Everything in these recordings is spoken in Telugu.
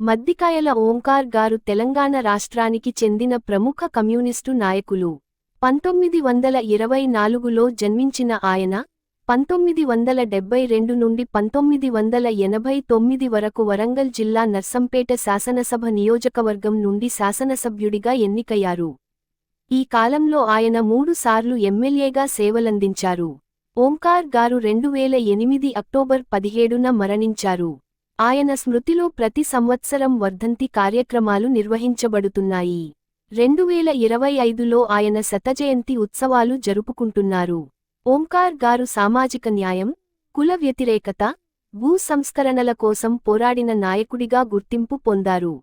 మద్దికాయల ఓంకార్ గారు తెలంగాణ రాష్ట్రానికి చెందిన ప్రముఖ కమ్యూనిస్టు నాయకులు. పంతొమ్మిది వందల ఇరవై నాలుగులో జన్మించిన ఆయన పంతొమ్మిది వందల డెబ్బై రెండు నుండి పంతొమ్మిది వందల ఎనభై తొమ్మిది వరకు వరంగల్ జిల్లా నర్సంపేట శాసనసభ నియోజకవర్గం నుండి శాసనసభ్యుడిగా ఎన్నికయ్యారు. ఈ కాలంలో ఆయన మూడుసార్లు ఎమ్మెల్యేగా సేవలందించారు. ఓంకార్ గారు రెండు వేల ఎనిమిది అక్టోబర్ పదిహేడున మరణించారు. ఆయన స్మృతిలో ప్రతి సంవత్సరం వర్ధంతి కార్యక్రమాలు నిర్వహించబడుతున్నాయి. రెండు వేల ఇరవై ఐదులో ఆయన శతజయంతి ఉత్సవాలు జరుపుకుంటున్నారు. ఓంకార్ గారు సామాజిక న్యాయం కుల వ్యతిరేకత భూ సంస్కరణల కోసం పోరాడిన నాయకుడిగా గుర్తింపు పొందారు.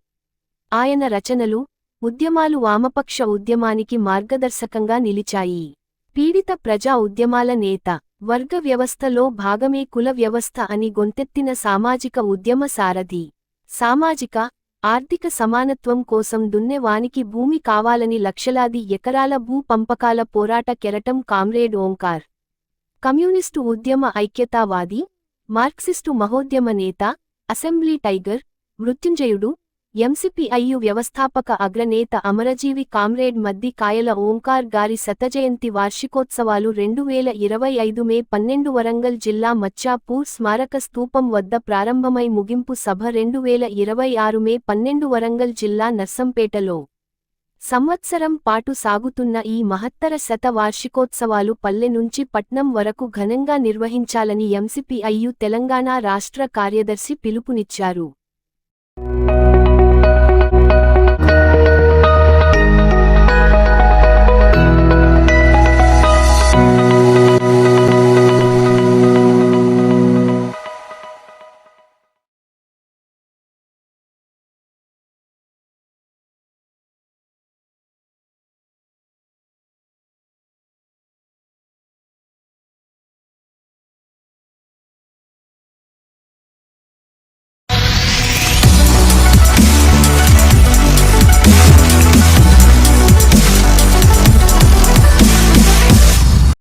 ఆయన రచనలు ఉద్యమాలు వామపక్ష ఉద్యమానికి మార్గదర్శకంగా నిలిచాయి. పీడిత ప్రజా ఉద్యమాల నేత వర్గ వ్యవస్థలో భాగమే కుల వ్యవస్థ అని గొంతెత్తిన సామాజిక ఉద్యమ సారథి. సామాజిక ఆర్థిక సమానత్వం కోసం దున్నెవానికి భూమి కావాలని లక్షలాది ఎకరాల భూ పంపకాల పోరాట కెరటం కామ్రేడ్ ఓంకార్. కమ్యూనిస్టు ఉద్యమ ఐక్యతావాది మార్క్సిస్టు మహోద్యమ నేత అసెంబ్లీ టైగర్ మృత్యుంజయుడు ఎంసిపిఐయు వ్యవస్థాపక అగ్రనేత అమరజీవి కామ్రేడ్ మద్ది కాయల ఓంకార్ గారి శతజయంతి వార్షికోత్సవాలు రెండు వేల ఇరవై ఐదు మే పన్నెండు వరంగల్ జిల్లా మచ్చాపూర్ స్మారక స్తూపం వద్ద ప్రారంభమై ముగింపు సభ రెండు వేల ఇరవై ఆరు మే పన్నెండు వరంగల్ జిల్లా నర్సంపేటలో. సంవత్సరం పాటు సాగుతున్న ఈ మహత్తర శత వార్షికోత్సవాలు పల్లె నుంచి పట్నం వరకు ఘనంగా నిర్వహించాలని ఎంసిపిఐయు తెలంగాణ రాష్ట్ర కార్యదర్శి పిలుపునిచ్చారు.